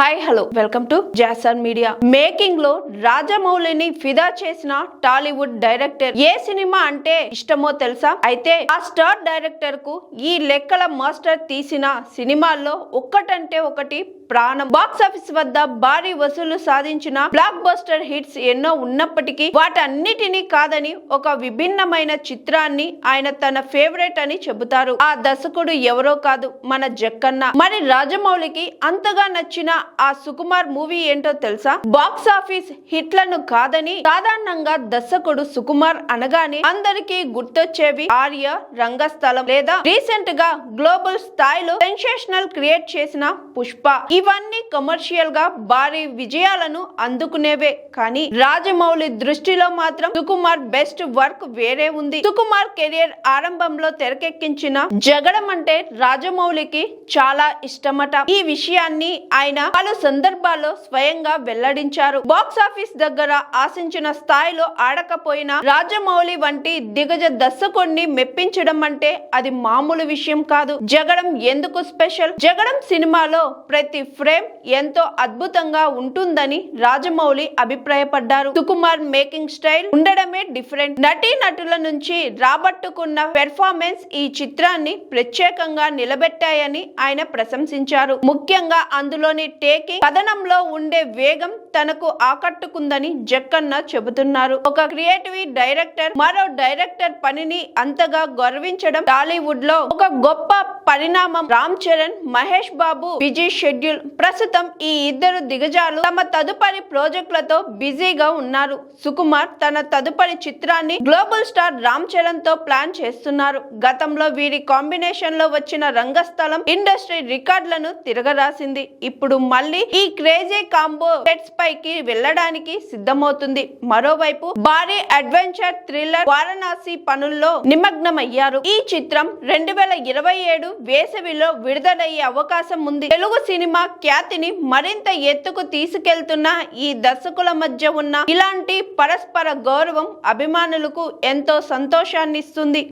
Hi hello welcome to Jason media మేకింగ్లో రాజమౌళిని ఫిదా చేసిన టాలీవుడ్ డైరెక్టర్ ఏ సినిమా అంటే ఇష్టమో తెలుసా? అయితే ఆ స్టార్ డైరెక్టర్కు ఈ లెక్కల మాస్టర్ తీసిన సినిమాల్లో ఒక్కటంటే ఒకటి ప్రాణం. బాక్స్ ఆఫీస్ వద్ద భారీ వసూలు సాధించిన బ్లాక్ బస్టర్ హిట్స్ ఎన్నో ఉన్నప్పటికీ వాటన్నిటినీ కాదని ఒక విభిన్నమైన చిత్రాన్ని ఆయన తన ఫేవరెట్ అని చెబుతారు. ఆ దర్శకుడు ఎవరో కాదు మన జక్కన్న. మరి రాజమౌళికి అంతగా నచ్చిన ఆ సుకుమార్ మూవీ ఏంటో తెలుసా? బాక్స్ ఆఫీస్ హిట్లను కాదని సాధారణంగా దర్శకుడు సుకుమార్ అనగానే అందరికీ గుర్తొచ్చేవి ఆర్య రంగస్థలం లేదా రీసెంట్గా గ్లోబల్ స్థాయిలో సెన్సేషనల్ క్రియేట్ చేసిన పుష్ప. ఇవన్నీ కమర్షియల్గా భారీ విజయాలను అందుకునేవే కానీ రాజమౌళి దృష్టిలో మాత్రం సుకుమార్ బెస్ట్ వర్క్ వేరే ఉంది. సుకుమార్ కెరియర్ ఆరంభంలో తెరకెక్కించిన జగడం అంటే రాజమౌళికి చాలా ఇష్టమట. ఈ విషయాన్ని ఆయన పలు సందర్భాల్లో స్వయంగా వెల్లడించారు. బాక్స్ ఆఫీస్ దగ్గర ఆశించిన స్థాయిలో ఆడకపోయినా రాజమౌళి వంటి దిగజ దర్శకుణ్ణి మెప్పించడం అంటే అది మామూలు విషయం కాదు. జగడం ఎందుకు స్పెషల్? జగడం సినిమాలో ప్రతి ఫ్రేమ్ ఎంతో అద్భుతంగా ఉంటుందని రాజమౌళి అభిప్రాయపడ్డారు. సుకుమార్ మేకింగ్ స్టైల్ ఉండడమే డిఫరెంట్. నటీ నటుల నుంచి రాబట్టుకున్న పెర్ఫార్మెన్స్ ఈ చిత్రాన్ని ప్రత్యేకంగా నిలబెట్టాయని ఆయన ప్రశంసించారు. ముఖ్యంగా అందులోని టేకింగ్ కథనంలో ఉండే వేగం తనకు ఆకట్టుకుందని జక్కన్న చెబుతున్నారు. ఒక క్రియేటివ్ డైరెక్టర్ మరో డైరెక్టర్ పనిని అంతగా గౌరవించడం టాలీవుడ్లో ఒక గొప్ప పరిణామం. Ram Charan Mahesh Babu busy schedule. ప్రస్తుతం ఈ ఇద్దరు దిగజాలు తమ తదుపరి ప్రాజెక్టులతో బిజీగా ఉన్నారు. సుకుమార్ తన తదుపరి చిత్రాన్ని గ్లోబల్ స్టార్ రామ్ చరణ్తో ప్లాన్ చేస్తున్నారు. గతంలో వీరి కాంబినేషన్లో వచ్చిన రంగస్థలం ఇండస్ట్రీ రికార్డులను తిరగరాసింది. ఇప్పుడు మళ్ళీ ఈ క్రేజీ కాంబో సెట్స్ పైకి వెళ్ళడానికి సిద్ధమవుతుంది. మరోవైపు భారీ అడ్వెంచర్ థ్రిల్లర్ వారణాసి పనుల్లో నిమగ్నమయ్యారు. ఈ చిత్రం రెండు వేల ఇరవై ఏడు వేసవిలో విడుదలయ్యే అవకాశం ఉంది. తెలుగు సినిమా ఖ్యాతిని మరింత ఎత్తుకు తీసుకెళ్తున్న ఈ దర్శకుల మధ్య ఉన్న ఇలాంటి పరస్పర గౌరవం అభిమానులకు ఎంతో సంతోషాన్నిస్తుంది.